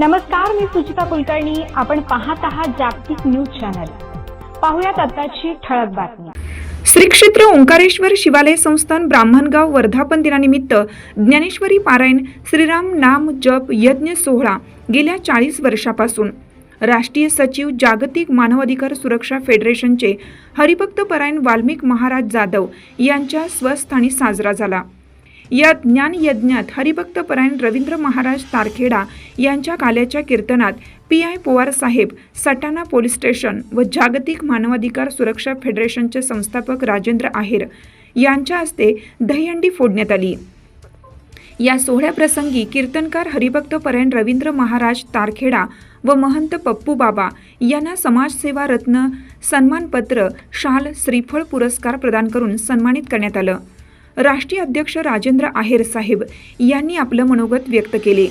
नमस्कार मी सुचिता कुलकर्णी. आपण पाहत आहात जागतिक न्यूज चॅनल. पाहुयात आताची ठळक बातमी. श्री क्षेत्र ओंकारेश्वर शिवालय संस्थान ब्राह्मणगाव वर्धापन दिनानिमित्त ज्ञानेश्वरी पारायण श्रीराम नाम जप यज्ञ सोहळा गेल्या चाळीस वर्षापासून. राष्ट्रीय सचिव जागतिक मानवाधिकार सुरक्षा फेडरेशनचे हरिभक्त परायण वाल्मिक महाराज जाधव यांच्या स्वस्थानी साजरा झाला. या ज्ञान यज्ञात हरिभक्त परायण रवींद्र महाराज तारखेडा यांच्या काल्याच्या कीर्तनात पी आय पोवार साहेब सटाणा पोलीस स्टेशन व जागतिक मानवाधिकार सुरक्षा फेडरेशनचे संस्थापक राजेंद्र आहेर यांच्या हस्ते दहीहंडी फोडण्यात आली. या सोहळ्याप्रसंगी कीर्तनकार हरिभक्त परायण रवींद्र महाराज तारखेडा व महंत पप्पू बाबा यांना समाजसेवा रत्न सन्मानपत्र शाल श्रीफळ पुरस्कार प्रदान करून सन्मानित करण्यात आलं. राष्ट्रीय अध्यक्ष राजेंद्र आहेर साहेब यांनी आपलं मनोगत व्यक्त केले.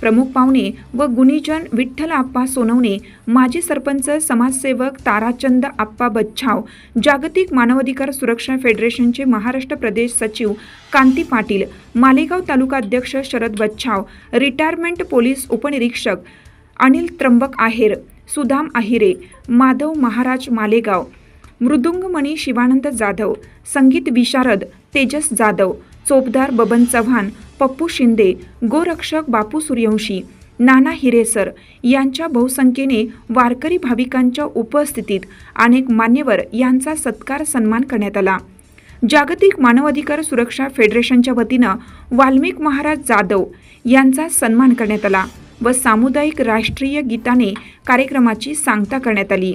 प्रमुख पाहुणे व गुणीजन विठ्ठल आप्पा सोनवणे माजी सरपंच समाजसेवक ताराचंद आप्पा बच्छाव जागतिक मानवाधिकार सुरक्षा फेडरेशनचे महाराष्ट्र प्रदेश सचिव कांती पाटील मालेगाव तालुका अध्यक्ष शरद बच्छाव रिटायरमेंट पोलीस उपनिरीक्षक अनिल त्र्यंबक आहेर सुदाम आहिरे माधव महाराज मालेगाव मृदुंगमणी शिवानंद जाधव संगीत विशारद तेजस जाधव चोपदार बबन चव्हाण पप्पू शिंदे गोरक्षक बापू सूर्यवंशी नाना हिरेसर यांच्या बहुसंख्येने वारकरी भाविकांच्या उपस्थितीत अनेक मान्यवर यांचा सत्कार सन्मान करण्यात आला. जागतिक मानवाधिकार सुरक्षा फेडरेशनच्या वतीनं वाल्मिक महाराज जाधव यांचा सन्मान करण्यात आला व सामुदायिक राष्ट्रीय गीताने कार्यक्रमाची सांगता करण्यात आली.